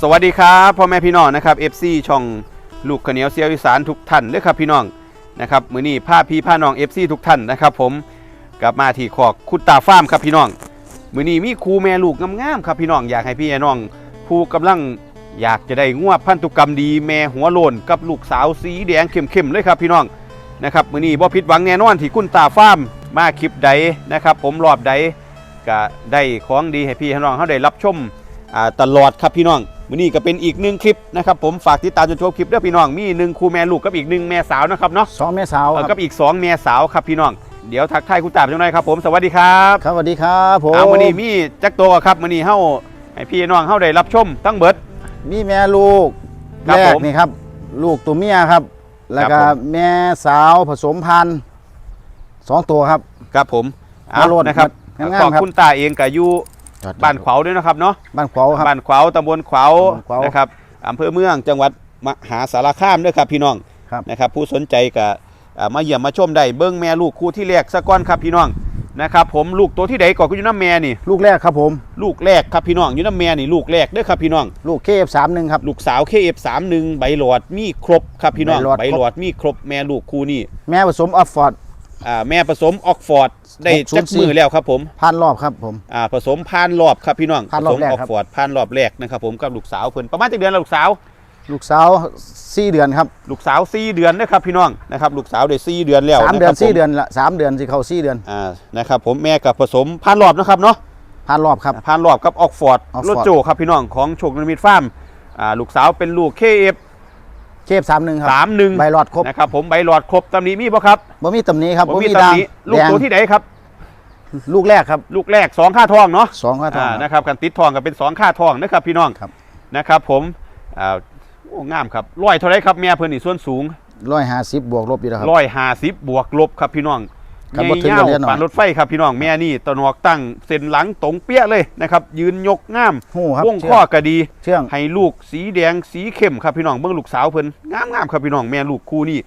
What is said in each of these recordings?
สวัสดีครับพ่อแม่พี่น้องนะครับ FC ช่องลูกขเหนียวเซียวอีสานทุกท่านเด้อครับพี่น้องนะครับมือนี้พาพี่พาน้อง FC ทุกท่านนะครับผมกลับมาที่ขอกคุณตาฟาร์มครับพี่น้องมือนี้มีครูแม่ลูกงามๆครับพี่น้องอยากให้พี่น้อง ผู้กำลังอยากจะได้งวพันธุกรรมดีแม่หัวโลนกับลูกสาวสีแดงเข้มๆเลยครับพี่น้องนะครับมือนี้บ่ผิดหวังแน่นอนที่คุณตาฟาร์มมาคลิปใดนะครับ ผมรอบใดก็ได้ของดีให้พี่น้องเขาได้รับชม ตลอดครับพี่น้องมื้อนี้ก็เป็นอีกหนึ่งคลิปนะครับผมฝากติดตามจนจบคลิปเด้อพี่น้องมีหนึ่งครูแม่ลูกกับอีกหนึ่งแม่สาวนะครับเนาะสองเมษาวเออคกัรับบอีกสองแม่สาวครับพี่น้องเดี๋ยวทักทายคุณตาจังหน่อยครับผมสวัสดีครับครับสวัสดีครับผมเอามื้อนี้มีจักตัวครับมื้อนี้เฮาให้พี่น้องเฮาได้รับชมทั้งเบิดมีแม่ลูกครับแรกผมนี่ครับ ลูกตัวเมียครับ แล้วครัก็บผมแม่สาวผสมพันธุ์สองตัวครับครับผมเอามาโลดนะครับงามๆขอบครับคุณตาเองก็ อยู่บ้านขวาวด้วยนะครับเนาะบ้านขวาวครับ บ้านขวาวตำบลขวาวตำบลขวาวนะครับอำเภอเมืองจังหวัดมหาสารคามด้วยครับพี่น้องครับ นะครับ ผู้สนใจก็อ่ามาเยี่ยมมาชมได้เบิ้งแม่ลูกคู่ที่แรกสะก้อนครับพี่น้องนะครับผมลูกตัวที่ใดก่อนก็อยู่น้ำแม่นี่ ลูกแรกครับผม ลูกแรกครับพี่น้องอยู่น้ำแม่นี่ลูกแรกเด้อครับพี่น้อง ลูกเคฟสามหนึ่งครับ ลูกสาวเคเอฟสามหนึ่งใบหลอดมีครบครับพี่น้องใบหลอด ใบหลอดมีครบแม่ลูกคู่นี่ แม่ผสมออฟฟอร์ด อ่าแม่ผสมออกฟอร์ดได้604จักมือแล้วครับผมพันรอบครับผมอ่าผสมพานรอบครับพี่น้องพานผรอสบมแรกออกครับฟอร์ดพานรอบแรกนะครับผมกับลูกสาวเพิ่นประมาณจักเดือนแล้วลูกสาวลูกสาวสี่เดือนครับ ลูกสาวสี่เดือนนะครับพี่น้องนะครับลูกสาวได้สี่เดือนแล้วสามเดือะนครับสี่ผมเดือนละสามเดือนสิเข้าสี่เดือนอ่านะครับผมแม่กับผสมพานรอบนะครับเนาะพันรอบครับพานรอบกับออกฟอร์ด Oxford รถโจครับพี่น้องของโชคนมิตฟาร์มอ่าลูกสาวเป็นลูกเคเอฟ เคฟสามหนึ่งครับสามหนึ่งใบหลอดครบนะครับผมใบหลอดครบตำหนี้มีบ่ครับบ่มีตำหนี้ครับบ่บ่มีมีตำด่างหนี้ลูกแดงตัวที่ไหนครับ ลูกแรกครับ ลูกแรกสองค่าทองเนาะสองข้าทองอ่าครับนะครับกันติดทองกับเป็นสองค่าทองนะครับพี่น้องครับนะครับ ผมอ่าโอ้งามครับร้อยเท่าไรครับแม่เพิ่นนี่ส่วนสูงร้อยห้าสิบบวกลบอยู่แล้วครับร้อยห้าสิบบวกลบครับพี่น้องครับ ใหบ่ญ่ถึงยากัวนเรียนหน่อยปานรถไฟครับพี่น้องแม่นี่ตะหนวกตั้งเส้นหลังตรงเปี้ยเลยนะครับ ยืนยกงามหูครับวงเชื่ข้อองก็ดีเชื่องให้ลูกสีแดงสีเข้มครับพี่น้องเบิ่งลูกสาวเพิ่นงามงามๆครับพี่น้องแม่ลูกคู่นี่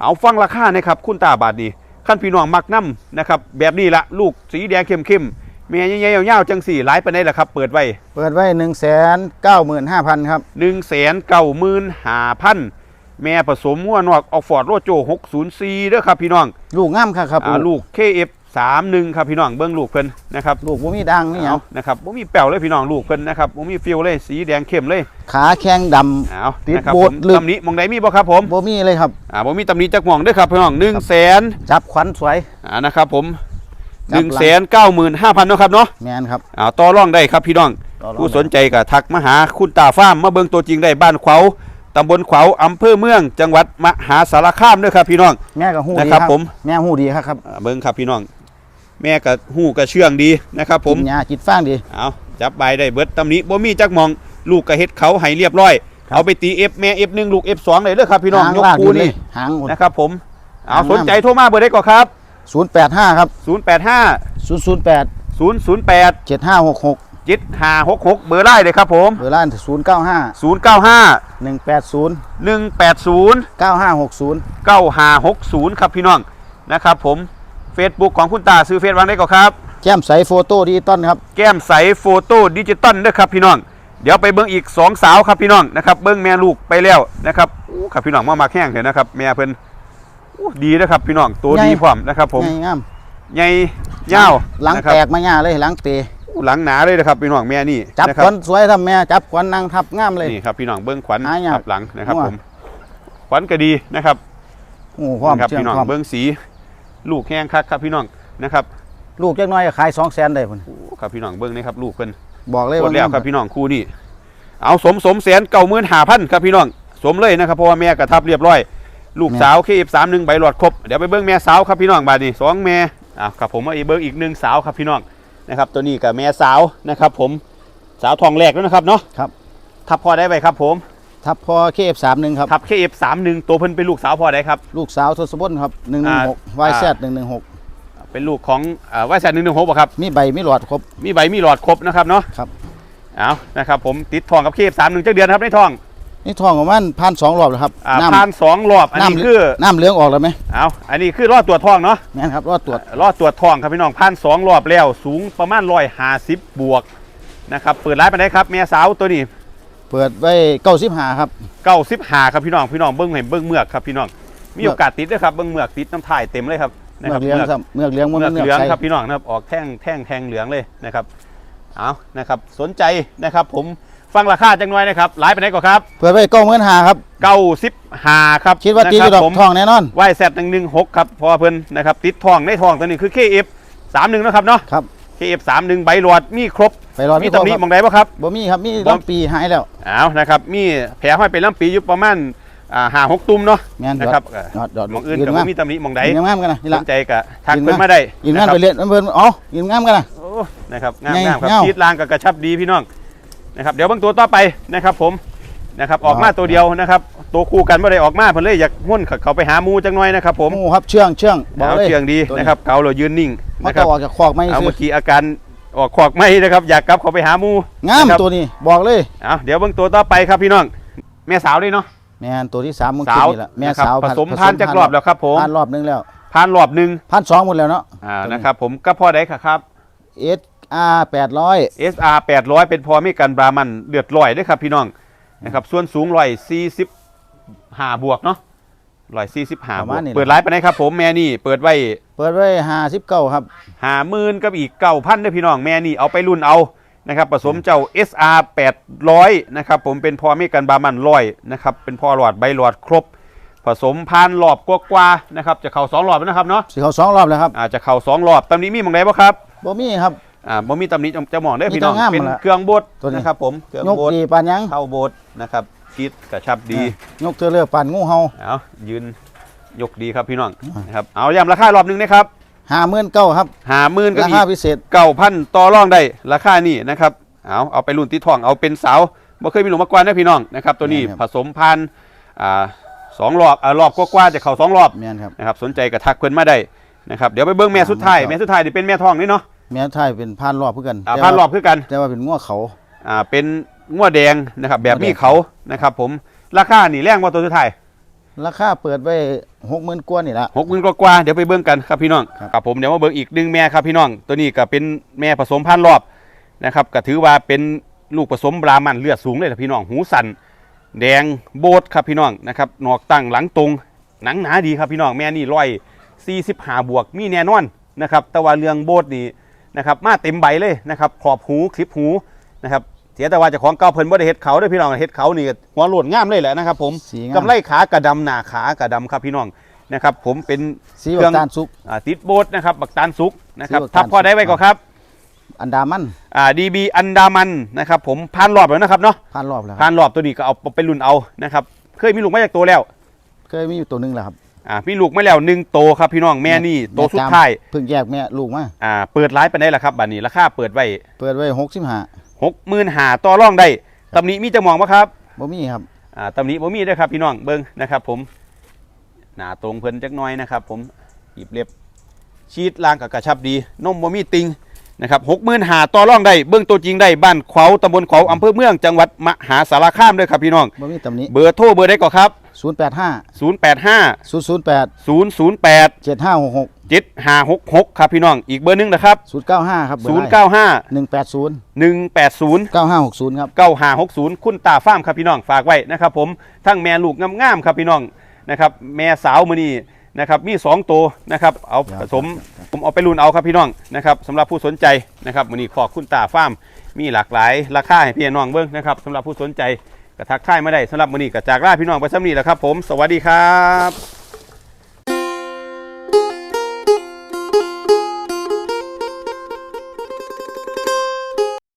เอาฟังราคานะครับ คุณตาบาทนี่ขั้นพี่น้องมักนํนะครับ แบบนี้ละลูกสีแดงเข้มเข้มๆแม่ใหญ่ๆยาวๆจังสี่หลายปานใดล่ะครับ เปิดไว้ เปิดไว้หนึ่งแสนเก้าหมื่นห้าพันครับ1 9 5 0 0 0 แม่ผสมมั่วนอกออกฟอร์ดโรโจ604เด้อครับพี่น้องลูกงามครับครับอ่าลูก KF 31ครับพี่น้องเบิ่งลูกเพิ่นนะครับลูกบ่มีดังนี่หยัเอางนะครับบ่มีแป้วเลยพี่น้องลูกเพิ่นนะครับบ่มีฟิลเลยสีแดงเข้มเลย ขาแข้งดเอาติดนะครับโบผสมถ์ลึกตำหนิมองใดมีบ่ครับผมำบ่มีเลยครับอ่าบ่มีตำหนิจักหม่องเด้อครับพี่น้อง1แสนจับขวัญสวยอ่านะครับผมจับหลัง1แสน95,000เนาะครับเนาะแมนครับอ่าต่อรองได้ครับพี่น้องต่อรอง ผู้สนใจก็ทักมาหาคุณตาฟาร์มมาเบิ่งตัวจริงได้บ้านขวาว ตำบลขวาวอำเภอเมือง จังหวัดมหาสารคามเด้อครับพี่น้อง แม่ก็หูดีนะครับผม แม่หูดีครับครับอ่าเบิ่งครับพี่น้อง แม่กับหูกับเชื่องดีนะครับ ผม กินยาจิตฟ้างดี เอาจับใบได้เบิดตำหนี้บ่มีจักหมองลูกกระเฮ็ดเขาให้เรียบร้อย ครับ เอาไปตี F แม่ F1 ลูก F2 เลยเด้อครับพี่น้องหางยกลากคูอยู่เลนี่ยหางนะครับผมเอาหางสนใจโทรมาเบอร์ได้ก่อนครับศูนย์แปดห้าครับ 085ศูนย์ศูนย์แปด008 เจ็ดห้าหกหก7566เบอร์ไล่เลยครับผมเบอร์ร้านศูนย์เก้าห้า095หนึ่งแปดศูนย์180เก้าห้าหกศูนย์9560ครับพี่น้องนะครับผม Facebook ของคุณตาซื้อเฟซวางได้ก่อนครับ แก้มใสโฟโต้ดิจิตอลครับ แก้มใสโฟโต้ดิจิตอลนะครับพี่น้อง เดี๋ยวไปเบิ้งอีกสองสาวครับพี่น้องนะครับ เบิ้งแม่ลูกไปแล้วนะครับอู้ครับพี่น้องมามาแข้งเถอะนะครับ แม่เพิ่นอู้ดีนะครับพี่น้องตัวใหญ่ดีพร้อมนะครับ ผมง่ายงามใหญ่ยาวหลังนะครัแตบกมาง่าเลยหลังเปอู้ หลังหนาเลยนะครับพี่น้องแม่นี่จับนะคขรัวัญสวยทำแม่จับขวัญนางทับงามเลย นี่ครับพี่น้องเบิ้งขวัญหายากทับหลังนะครับมั่ว ผมขวัญก็ดีนะครับโอ้พร้อมนะครับเชื่องพี่น้องพร้อมเบิ้งสี ลูกแห้งคักครับพี่น้องนะครับลูกจักหน้อยก็ขายสองแสนได้พุ่นอู้ครับพี่น้องเบิ้งนี่ครับลูกเพิ่น บอกเลยหมว่าดแล้วครับพี่น้องคู่นี้เอาสมสมแสนเก่าหมื่นหาพันครับพี่น้องสมเลยนะครับเพราะว่าแม่กระทับเรียบร้อย ลูกสาวเคฟสามหนึ่งใบหลอดครบเดี๋ยวไปเบิ้งแม่สาวครับพี่น้องบาดนี้สองแม่อะครับผมมาอีกเบิ้งอีกหนึ่งสาวครับพี่น้อง นะครับ ตัวนี้กับแม่สาวนะครับ ผมสาวทองแรกแล้วนะครับเนาะครับ ทับพ่อได้ไปครับ ผมทับพอเคฟสามหนึ่งครับทับเคฟสามหนึ่งตัวเพิ่นเป็นลูกสาวพ่อได้ครับ ลูกสาวทศพลครับหนึ่งหนึ่งหกอ่าวายแซดหนึ่งหนึ่งหกเป็นลูกของอ่าว่าแสนหนึ่งหนึ่งหกครับมีใบมีหลอดครบมีใบมีหลอดครบนะครับเนาะครับเอานะครับผมติดทองกับเคฟสามหนึ่งเจ้าเดือนครับในทอง นี่ทองของมันพันสองรอบแล้วครับอ่าน้ผ่านสองรอบอันำนี้น้ำคือน้ำเหลืองออกแล้วไหมเอาอันนี้คือรอดตรวจทองเนาะแม่นครับรอดตรวจรอดตรวจทองครับพี่น้องพันสองรอบแล้วสูงประมาณร้อยห้าสิบบวกนะครับเปิดร้านไปได้ครับเมียสาวตัวนี้เปิดไว้เก้าสิบห้าครับเก้าสิบหาครับพี่น้องพี่น้องเบิ้งเห็นเบิ้งเมือกครับพี่น้องมีโอกาสติดด้วยครับเบิ้งเมือกติดน้ำถ่ายเต็มเลยครับนะเมืคอรับกเลี้ยงเมือกครับเมือกเลี้ยงมันเมือกเมือกเหลืองใส่ครับพี่น้องนะครับออกแท่งแท่งแทงเหลืองเลยนะครับเอานะครับสนใจนะครับผม ฟังราคาจังหน่อยนะครับหลายไปไหนก่อนครับเปิดไว้เก้าหมื่นห้าครับเก้าสิบหาครับคิดว่าตีนะกคระดรัอบกผมทองแน่นอนวายแซดหนึ่งหนึ่งหกครับพอเพิ่นนะครับติดทองในทองตัวนี้คือ KF สามหนึ่งนะครับเนาะครับ KF สามหนึ่งใบหลอดมีครบไปรอมีพี่ตำหนิครับมองใดบ่ครับบ่มีครับมีบ่ลำปีหายแล้วเอานะครับมีแผลห้อยเป็นลำปีอยู่ประมาณอ่าหาหกตุ่มเนาะแม่นนะครับยอดยอดมองอื่นยืกับงามมีตำหนิมองใดยืนงามกันนะนี่สละนใจกะทักยืนเพิ่นงามมาได้ยืนงามะครับไปเรียนเพิ่นอ๋อยืนงามกันนะโอ้นะครับงามไงงามครับเงาชีดลางกับกระชับดีพี่น้อง นะครับเดี๋ยวเบางตัวต่อไปนะครับผมนะครับออกมาครับตัวเดียวนะครับ ตัวคู่กันไม่ได้ออกมาเพิ่นเลยอยากหุ้นเขาไปหาหมูจังหน่อยนะครับผมโอ้ครับเชื่องเชื่องบอกเอาเลยเชียงดีตัวนะครับเกาเรายืนนิ่งมันนะคก็รับออกจากคอกไม่เอาซื้อเมื่อกี้อาการออกขอกไม่นะครับอยากกลับเขาไปหาหมูงามนะครับตัวนี้บอกเลยเอาเดี๋ยวเบางตัวต่อไปครับพี่น้องแม่สาวด้วยเนาะแม่นตัวที่สามมึงสาวนี่แหละแม่นะครับสาวผสมพันธุ์จากรอบแล้วครับผมพันรอบนึงแล้วผ่านรอบหนึ่งพันสองหมดแล้วเนาะอ่าตัวนี้นะครับผมก็พอได้ครับเอส อาร์แปดร้อย SR 800 เป็นพอไม่กันบรามันเดือดลอยด้วยครับพี่น้องนะครับส่วนสูงร้อยสี่สิบห้าบวกเนาะร้อยสี่สิบห้าบวกเปิดไลฟ์ไปไหนครับผมแม่นี่เปิดไว้ เปิดไว้ห้าสิบเก้าครับหาหมื่นกับอีกเก้าพันด้วยพี่น้องแม่นี่เอาไปรุ่นเอานะครับผสมเจ้า SR 800นะครับผมเป็นพอไม่กันบรามันร้อยนะครับเป็นพอหลอดใบหลอดครบผสมพานหลอบกว่าๆนะครับจะเข่าสองหลอดแล้วนะครับเนาะสิเขาสองรอบแล้วครับอาจจะเข่าสองหลอดตำนี้มีหมองไหนบ่ครับบ่มีครับ อ่าบ่มีตำนี้จะมองได้อมีพี่น้องแต่งามเป็นนั่นแหละเครื่องบดตัวนี้ นะครับ ผมเครื่องยกบดดีปานยังเข้าโบสถ์นะครับคิดกระชับดียกเธอเลือกปานงูเห่าเอายืนยกดีครับพี่น้องนะครับเอาย้ำราคารอบหนึงนะครับห้าหมื่นเก้าครับหาหมื่นก็ราอีคากพิเศษเก้าพันต่อรองได้ราคานี่นะครับเอาเอาไปรุ่นติดทองเอาเป็นสาวบ่เคยมีหลุมมาก่อนนะพี่น้องนะครับตัวนี้แม่นครับผสมพันธุ์อ่าสองรอบอ่ารอบกว่าๆจะเข้าสองรอบ แม่นครับ นะครับสนใจกระทักเพิ่นมาได้นะครับเดี๋ยวไปเบิ่งแม่สุดท้ายครับแม่สุดท้ายนี่เป็นแม่ทองนี่เนาะ แม่ไทยเป็นพันรอบเพื่อกันอ่าแต่พันรอว่าบคือกันแต่ว่าเป็นงัวเขา อ่าเป็นงวดแดงนะครับ แบบงวดแดงมีเขานะครับผมราคานี่แรงกว่าตัวสุดท้ายราคาเปิดไว้หกหมื่นกว่านี่ละ หกหมื่นกว่าๆเดี๋ยวไปเบิ่งกันครับพี่น้องครับ ครับผมเดี๋ยวมาเบิ่งอีกหนึ่งแม่ครับพี่น้อง ตัวนี้ก็เป็นแม่ผสมพันธุ์รอบนะครับก็ถือว่าเป็นลูกผสมบรามันเลือดสูงเลยนะพี่น้องหูสันแดงโบดครับพี่น้องนะครับหนอกตั้งหลังตรงหนังหนาดีครับพี่น้องแม่นี่ร้อยสี่สิบห้าบวกมีแน่นอนนะครับแต่ว่าเรื่องโบดนี่ นะครับมาเต็มใบเลยนะครับขอบหูคลิปหูนะครับเสียแต่ว่าเจะของเก่าเพิ่นบ่ได้เฮ็ดเขาเด้วยพี่น้องเฮ็ดเขานี่หัวโลดงามเลยแหละนะครับ ผมสีงาม กำไรขากระดำหน้าขากระดำครับพี่น้องนะครับผมเป็นสีเคบัรื่กองตาลสุก อ่าติดโบสนะครับบักตาลสุกนะครับซื้อบักทับตาลพอได้ไว้ก่อนครับอันดามันอ่าดีบีอันดามันนะครับผมผ่านรอบแล้วนะครับเนาะพันรอบแล้วครับผ่านรอบตัวนี้ก็เอาไปรุ่นเอานะครับเคยมีลูกมาจากตัวแล้ว เคยมีอยู่ตัวหนึงแหละครับ อ่ามีลูกมาแล้วหนึ่งโตครับพี่น้องแม่นี่โตแม่สุดจามท้ายเพิ่งแยกแม่ลูกมาอ่าเปิดร้ายไปได้ละครับบัดนี้ราคาเปิดไว้เปิดไว้หกสิบห้าหกหมื่นหาต่อรองได้ตำหนิมีจะมองปะครับบ่มีครับอ่าตำหนิบ่มีเด้วยครับพี่น้องเบิ้งนะครับ ผมหน้าตรงเพิ่นจักหน้อยนะครับ ผมหยิบเล็บชีดล่างกับกระชับดีนมบ่มีติงนะครับหกหมื่นหาต่อรองได้เบิ้งตัวจริงได้บ้านขวาวตำบลขวาวอำเภอเมืองจังหวัดมหาสารคามด้วยครับพี่น้องบ่มีตำหนิเบอร์โทรเบอร์ได้ก่อนครับ ศูนย์แปดห้า085ศูนย์ศูนย์แปด008เจ็ดห้าหกหก7566ครับพี่น้องอีกเบอร์หนึงนะครับศูนย์เก้าห้าครับเบอร์095หนึ่งแปดศูนย์180เก้าห้าหกศูนย์ครับ9560คุณตาฟ้าร์มครับพี่น้องฝากไว้นะครับผมทั้งแม่ลูกงามๆครับพี่น้องนะครับแม่สาวมือนี้นะครับมี2ตัวนะครับเอาครับผสมผมเอาไปรุ่นเอาครับพี่น้องนะครับสำหรับผู้สนใจนะครับมือนี้ขอบคุณตาฟ้าร์มมีหลากหลายราคาให้พี่น้องเบิ้งนะครับสำหรับผู้สนใจ กระทักทายมาได้สำหรับมือนี้กระจากลาพี่น้องไปซ้ำนี้แหละครับผม สวัสดีครับ